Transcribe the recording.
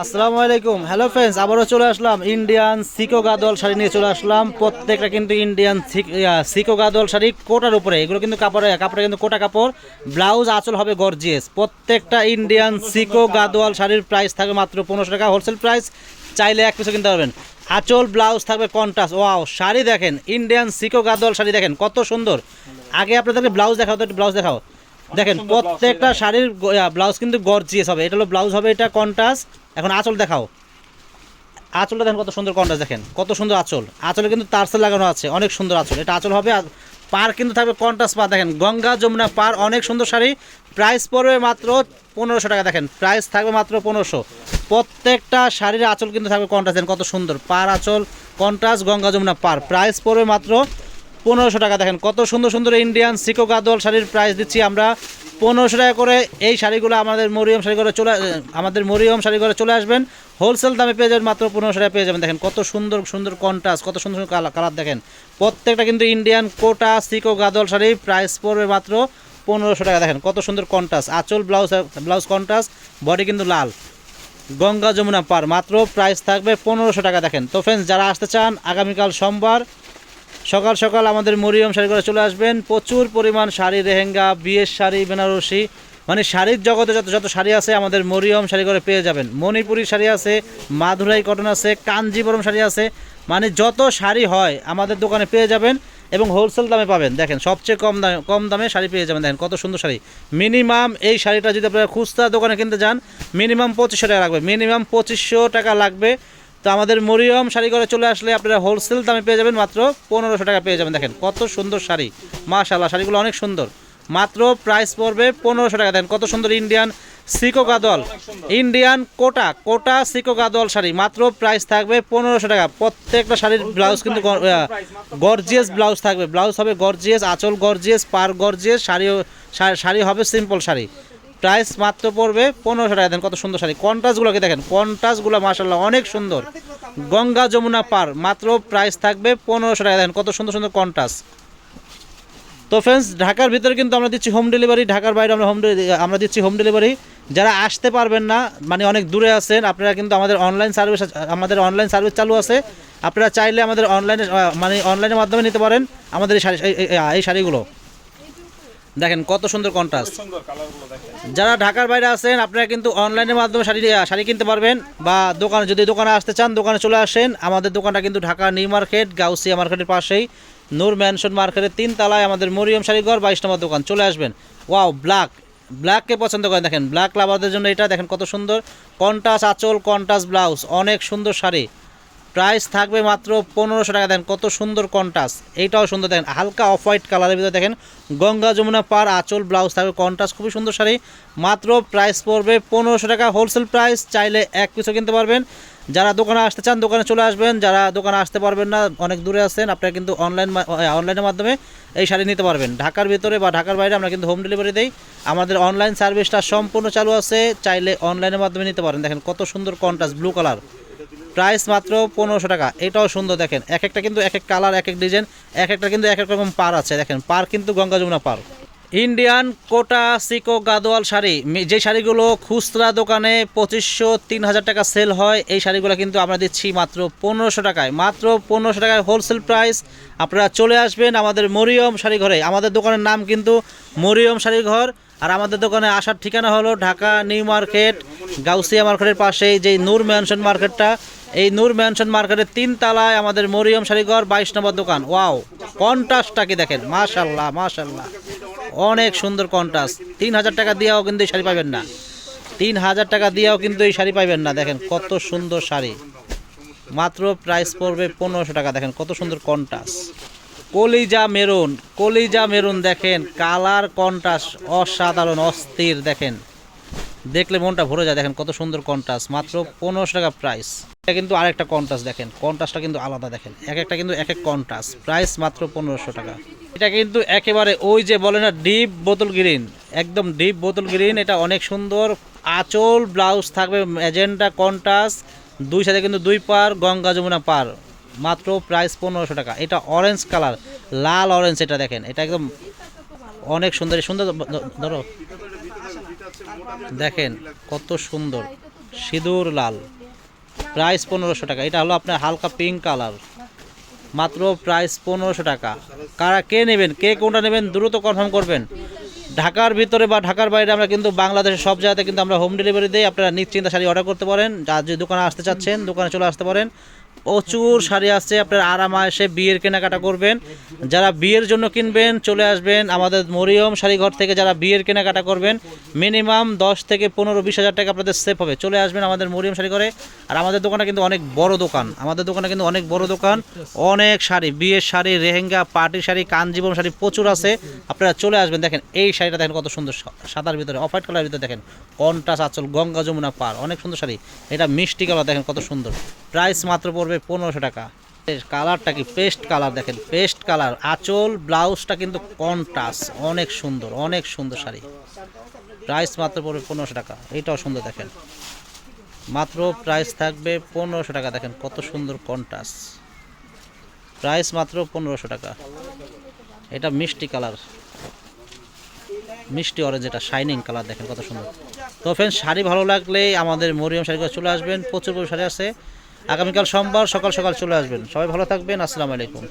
আসসালামু আলাইকুম। Hello friends আবারও চলে আসলাম। ইন্ডিয়ান সিকো গাদল শাড়ি নিয়ে চলে আসলাম। প্রত্যেকটা কিন্তু ইন্ডিয়ান সিকো গাদল শাড়ি কোটার উপরে। এগুলো কিন্তু কাপড়ে কাপড়ে কিন্তু কোটা কাপড়। ব্লাউজ আঁচল হবে গর্জিয়াস প্রত্যেকটা ইন্ডিয়ান সিকো গাদোয়াল শাড়ির প্রাইস থাকবে মাত্র পনেরোশো টাকা। হোলসেল প্রাইস চাইলে এক পিছু কিনতে পারবেন। আঁচল ব্লাউজ থাকবে কন্টাস ওয়াও শাড়ি দেখেন। ইন্ডিয়ান সিকো গাদোয়াল শাড়ি দেখেন কত সুন্দর। আগে আপনাদেরকে ব্লাউজ দেখাও, তো একটু ব্লাউজ দেখাও। দেখেন প্রত্যেকটা শাড়ির ব্লাউজ কিন্তু গর্জিয়াস হবে। এটা হলো ব্লাউজ হবে এটা কন্টাস এখন আঁচল দেখাও। আঁচলটা দেখেন কত সুন্দর কন্টাস দেখেন। কত সুন্দর আঁচল। আঁচলে কিন্তু তারসেল লাগানো আছে অনেক সুন্দর আঁচল। এটা আঁচল হবে পার কিন্তু থাকবে কন্টাস পা দেখেন গঙ্গা যমুনা পার অনেক সুন্দর শাড়ি। প্রাইস পড়বে মাত্র পনেরোশো টাকা। দেখেন প্রাইস থাকবে মাত্র পনেরোশো। প্রত্যেকটা শাড়ির আঁচল কিন্তু থাকবে কন্টাস দেখেন কত সুন্দর। পার আঁচল কন্টাস গঙ্গা যমুনা পার। প্রাইস পড়বে মাত্র পনেরোশো টাকা। দেখেন কত সুন্দর সুন্দর ইন্ডিয়ান সিকো গাদোয়াল শাড়ির প্রাইস দিচ্ছি আমরা। পনেরোশো টাকা করে এই শাড়িগুলো আমাদের মরিয়ম শাড়ি করে চলে আমাদের মরিয়ম শাড়ি করে চলে আসবেন। হোলসেল দামে পেয়ে যাবেন মাত্র পনেরোশো টাকা পেয়ে যাবেন। দেখেন কত সুন্দর সুন্দর কন্টাস কত সুন্দর সুন্দর কালার কালার দেখেন। প্রত্যেকটা কিন্তু ইন্ডিয়ান কোটা সিকো গাদোয়াল শাড়ি প্রাইস পড়বে মাত্র পনেরোশো টাকা। দেখেন কত সুন্দর কন্টাস আঁচল ব্লাউজ ব্লাউজ কন্টাস বডি কিন্তু লাল। গঙ্গা যমুনা পার, মাত্র প্রাইস থাকবে পনেরোশো টাকা। দেখেন তো ফ্রেন্ডস যারা আসতে চান, আগামীকাল সোমবার সকাল সকাল আমাদের মরিয়ম শাড়ি করে চলে আসবেন। প্রচুর পরিমাণ শাড়ি রেহেঙ্গা বিয়ের শাড়ি, বেনারসি মানে শাড়ির জগতে যত যত শাড়ি আছে আমাদের মরিয়ম শাড়ি করে পেয়ে যাবেন। মণিপুরি শাড়ি আছে মাধুরাই কটন আছে, কাঞ্জিবরম শাড়ি আছে মানে যত শাড়ি হয় আমাদের দোকানে পেয়ে যাবেন এবং হোলসেল দামে পাবেন। দেখেন, সবচেয়ে কম দামে কম দামে শাড়ি পেয়ে যাবেন। দেখেন, কত সুন্দর শাড়ি। মিনিমাম এই শাড়িটা যদি আপনারা খুচরা দোকানে কিনতে যান, মিনিমাম পঁচিশশো টাকা লাগবে। মিনিমাম পঁচিশশো টাকা লাগবে তো আমাদের মরিয়ম শাড়ি করে চলে আসলে আপনারা হোলসেল দামে পেয়ে যাবেন মাত্র পনেরোশো টাকা পেয়ে যাবেন। দেখেন কত সুন্দর শাড়ি। মাশাল্লাহ শাড়িগুলো অনেক সুন্দর। মাত্র প্রাইস পড়বে পনেরোশো টাকা। দেন কত সুন্দর ইন্ডিয়ান সিকো গাদল ইন্ডিয়ান কোটা কোটা সিকো গাদল শাড়ি। মাত্র প্রাইস থাকবে পনেরোশো টাকা। প্রত্যেকটা শাড়ির ব্লাউজ কিন্তু গর্জিয়াস ব্লাউজ থাকবে। ব্লাউজ হবে গর্জিয়াস আঁচল গর্জিয়াস পার গর্জিয়াস শাড়িও শা- শাড়ি হবে সিম্পল শাড়ি। প্রাইস মাত্র পড়বে পনেরোশো টাকা। দেন কত সুন্দর শাড়ি। কন্ট্রাস্টগুলোকে দেখেন, কন্ট্রাস্টগুলো মাসাল্লাহ অনেক সুন্দর। গঙ্গা যমুনা পার, মাত্র প্রাইস থাকবে পনেরোশো টাকা। দেন কত সুন্দর সুন্দর কন্ট্রাস্ট। তো ফ্রেন্ডস ঢাকার ভিতরে কিন্তু আমরা দিচ্ছি হোম ডেলিভারি ঢাকার বাইরে আমরা হোম আমরা দিচ্ছি হোম ডেলিভারি যারা আসতে পারবেন না মানে অনেক দূরে আছেন, আপনারা কিন্তু আমাদের অনলাইন সার্ভিস আমাদের অনলাইন সার্ভিস চালু আছে। আপনারা চাইলে আমাদের অনলাইনে মানে অনলাইনের মাধ্যমে নিতে পারেন আমাদের এই শাড়ি এই শাড়িগুলো। দেখেন কত সুন্দর কন্ট্রাস্ট যারা ঢাকার বাইরে আছেন আপনারা কিন্তু অনলাইনের মাধ্যমে শাড়ি শাড়ি কিনতে পারবেন বা দোকানে যদি দোকানে আসতে চান দোকানে চলে আসেন। আমাদের দোকানটা কিন্তু ঢাকা নিউ মার্কেট গাউসিয়া মার্কেটের পাশেই। নূর ম্যানশন মার্কেটের তিন তলায় আমাদের মরিয়ম শাড়িঘর বাইশ নম্বর দোকান। চলে আসবেন। ওয়াও ব্ল্যাক ব্ল্যাককে পছন্দ করেন। দেখেন ব্ল্যাক লাভারদের জন্য এটা দেখেন কত সুন্দর। কন্টাস আঁচল কন্টাস ব্লাউজ অনেক সুন্দর শাড়ি। প্রাইস থাকবে মাত্র পনেরোশো টাকা। দেখেন কত সুন্দর কন্টাস এইটাও সুন্দর, দেখেন হালকা অফ হোয়াইট কালারের ভিতরে দেখেন গঙ্গা যমুনা পার, আঁচল ব্লাউজ থাকবে কন্টাস খুবই সুন্দর শাড়ি। মাত্র প্রাইস পড়বে পনেরোশো টাকা হোলসেল প্রাইস চাইলে এক পিসও কিনতে পারবেন। যারা দোকানে আসতে চান, দোকানে চলে আসবেন। যারা দোকানে আসতে পারবেন না, অনেক দূরে আছেন, আপনারা কিন্তু অনলাইন অনলাইনের মাধ্যমে এই শাড়ি নিতে পারবেন। ঢাকার ভিতরে বা ঢাকার বাইরে আমরা কিন্তু হোম ডেলিভারি দেই। আমাদের অনলাইন সার্ভিসটা সম্পূর্ণ চালু আছে, চাইলে অনলাইনের মাধ্যমে নিতে পারেন। দেখেন কত সুন্দর কন্টাস ব্লু কালার প্রাইস মাত্র পনেরোশো টাকা। এটাও সুন্দর দেখেন। এক একটা কিন্তু এক এক কালার, এক এক ডিজাইন, এক একটা কিন্তু এক এক রকম পার আছে। দেখেন পার কিন্তু গঙ্গা যমুনা পার ইন্ডিয়ান কোটা সিকো গাদোয়াল শাড়ি যে শাড়িগুলো খুচরা দোকানে পঁচিশশো, তিন হাজার টাকা সেল হয়, এই শাড়িগুলো কিন্তু আমরা দিচ্ছি মাত্র পনেরোশো টাকায়। মাত্র পনেরোশো টাকায় হোলসেল প্রাইস। আপনারা চলে আসবেন আমাদের মরিয়ম শাড়ি ঘরে। আমাদের দোকানের নাম কিন্তু মরিয়ম শাড়ি ঘর। আর আমাদের দোকানে আসার ঠিকানা হলো ঢাকা নিউ মার্কেট, গাউসিয়া মার্কেটের পাশেই যে নূর ম্যানশন মার্কেটটা। এই নূর ম্যানশন মার্কেটের তিন তলায় আমাদের মরিয়ম শাড়িঘর বাইশ নম্বর দোকান। ওয়াও, কন্ট্রাস্টটা কি দেখেন? মাশাল্লাহ মাশাল্লাহ। অনেক সুন্দর কন্ট্রাস্ট। তিন হাজার টাকা দিয়েও কিন্তু এই শাড়ি পাবেন না। তিন হাজার টাকা দিয়েও কিন্তু এই শাড়ি পাবেন না। দেখেন কত সুন্দর শাড়ি। মাত্র প্রাইস পড়বে পনেরোশো টাকা। দেখেন কত সুন্দর কন্ট্রাস্ট। কলিজা মেরুন কলিজা মেরুন দেখেন। কালার কন্ট্রাস্ট অসাধারণ, অস্থির দেখেন। দেখলে মনটা ভরে যায়। দেখেন কত সুন্দর কন্ট্রাস্ট। মাত্র পনেরোশো টাকা প্রাইস এটা কিন্তু আরেকটা কন্ট্রাস্ট দেখেন। কন্ট্রাস্টটা কিন্তু আলাদা দেখেন। এক একটা কিন্তু এক এক কন্ট্রাস্ট প্রাইস মাত্র পনেরোশো টাকা। এটা কিন্তু একেবারে ওই যে বলে না ডিপ বোতল গ্রিন একদম ডিপ বোতল গ্রিন এটা অনেক সুন্দর। আঁচল ব্লাউজ থাকবে এজেন্ডা কন্ট্রাস্ট দুই সাথে কিন্তু দুই পার, গঙ্গা যমুনা পার। মাত্র প্রাইস পনেরোশো টাকা। এটা অরেঞ্জ কালার লাল অরেঞ্জ এটা দেখেন। এটা একদম অনেক সুন্দর। সুন্দর ধরো। দেখেন কত সুন্দর। সিঁদুর লাল। প্রাইস পনেরোশো টাকা। এটা হলো আপনার হালকা পিঙ্ক কালার মাত্র প্রাইস পনেরোশো টাকা। কারা কে নেবেন? কে কোনটা নেবেন? দ্রুত কনফার্ম করবেন। ঢাকার ভিতরে বা ঢাকার বাইরে আমরা কিন্তু বাংলাদেশের সব জায়গাতে কিন্তু আমরা হোম ডেলিভারি দিই। আপনারা নিশ্চিন্তা শাড়ি অর্ডার করতে পারেন। যা যে দোকানে আসতে চাচ্ছেন, দোকানে চলে আসতে পারেন। প্রচুর শাড়ি আছে, আপনার আরামা এসে বিয়ের কেনাকাটা করবেন। যারা বিয়ের জন্য কিনবেন, চলে আসবেন আমাদের মরিয়ম শাড়িঘর থেকে যারা বিয়ের কেনাকাটা করবেন, মিনিমাম দশ থেকে পনেরো, বিশ হাজার টাকা আপনাদের সেফ হবে। চলে আসবেন আমাদের মরিয়ম শাড়িঘরে। আর আমাদের দোকানটা কিন্তু অনেক বড় দোকান। আমাদের দোকানে কিন্তু অনেক বড় দোকান, অনেক শাড়ি, বিয়ের শাড়ি রেহেঙ্গা পার্টি শাড়ি কাঞ্জিবরম শাড়ি প্রচুর আছে। আপনারা চলে আসবেন, দেখেন এই শাড়িটা দেখেন কত সুন্দর সাদার ভিতরে অফ হোয়াইট কালারের ভিতরে দেখেন। কন্টাস আচল, গঙ্গা যমুনা পার, অনেক সুন্দর শাড়ি। এটা মিষ্টি কালার, দেখেন কত সুন্দর। প্রাইস মাত্র পড়বে পনেরোশো টাকা। কালারটা কি পেস্ট কালার দেখেন, পেস্ট কালার। আঁচল, ব্লাউজটা কিন্তু কন্টাস অনেক সুন্দর অনেক সুন্দর শাড়ি। প্রাইস মাত্র পড়বে পনেরোশো টাকা এইটাও সুন্দর দেখেন। মাত্র প্রাইস থাকবে পনেরোশো টাকা, দেখেন কত সুন্দর কন্টাস প্রাইস মাত্র পনেরোশো টাকা। এটা মিষ্টি কালার। মিষ্টি অরেঞ্জ এটা শাইনিং কালার, দেখেন কত সুন্দর। তো ফ্রেন্ড শাড়ি ভালো লাগলে আমাদের মরিয়ম শাড়ি চলে আসবেন। প্রচুর প্রচুর শাড়ি আছে। আগামীকাল সোমবার সকাল সকাল চলে আসবেন। সবাই ভালো থাকবেন। আসসালামু আলাইকুম।